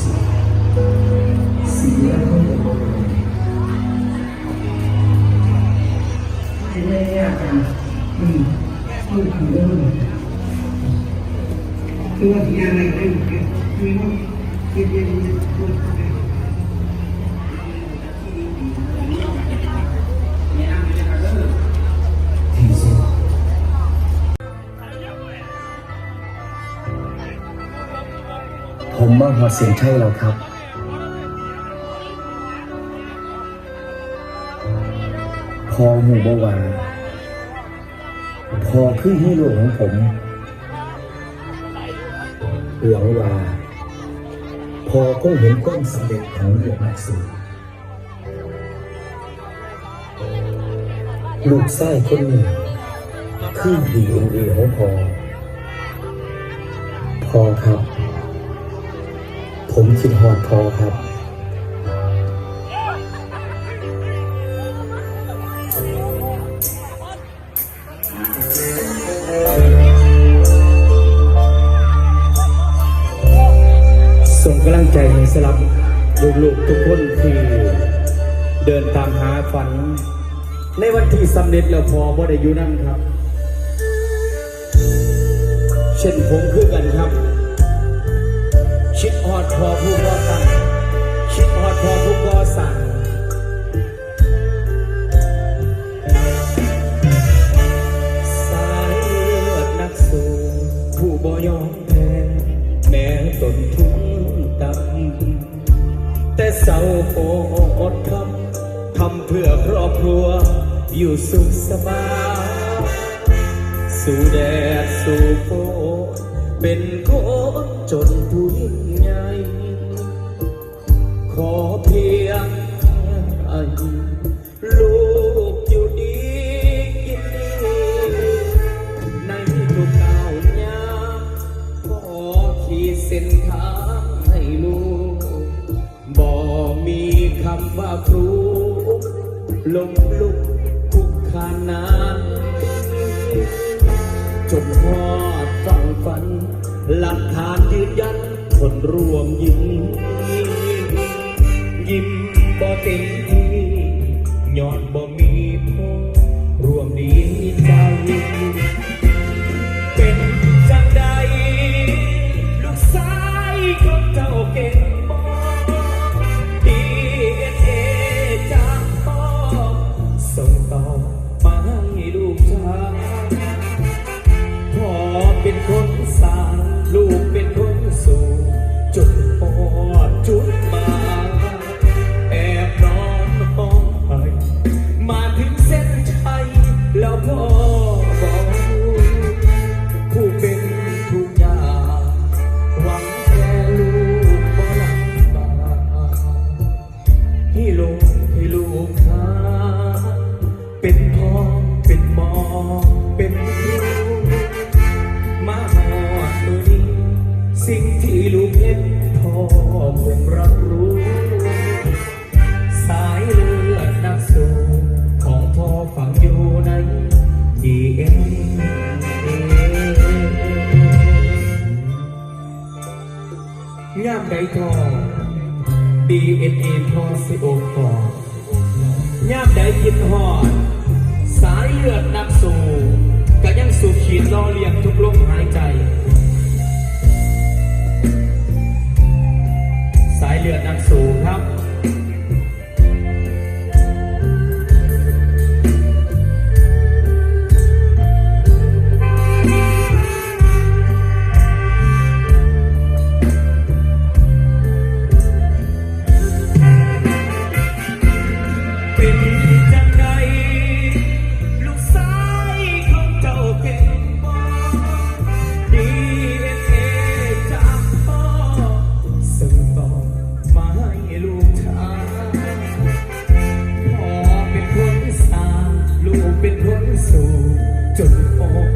สุขสิ่งที่เราต้องบอกไม่ได้ยากกันอืมพูดถึงเรื่องคือว่าที่อะไรได้คือว่าที่เรียน ผมมาหัวเสียงใช่แล้วครับ พอหูบวาพอขึ้นให้โลกของผมหวังว่า พอก็เห็นก้อนสำเร็จของเรือนักสืบลูกไส้คนหนึ่งคือดีเอ็นเอของพอ พอครับ คิดหอดพอครับส่งกำลังใจให้สลับลูกๆทุกคนที่เดินตามหาฝัน ในวันที่สำเร็จแล้วพอบ่ได้อยู่นั่นครับ เช่นผมคือกันครับ อดพอผู้ก่อตั้งชิดฮอดพอผู้ก่อสั่งสายเลือดนักสู้ผู้บ่ยอมแพ้แม้ตนทุนต่ำแต่เศร้าโอดทำทำเพื่อครอบครัว อยู่สุขสบายสู่แดดสู่ฝน เป็นคนจนผู้ยิ่งใหญ่ขอเพียงให้ลูกอยู่ดีกินดีในทุกก้าวยางขอขีดเส้นทางให้ลูกบ่มีคำว่าครูลมลุกคุกขานานจนพอ ดฟังฝัน หลักฐานยืนยันคนรวมยิ้มยิ้มบ่เต็ม มือนี้สิ่งที่ลูกเห็นพ่อคงรับรู้ งามใดทองดีเอ็นเอพอสิโอฟอยามใดยินหอด สายเลือดนักสู้ก็ยังสูบขีดล่อเลี้ยงทุ สู่จุดอ่อ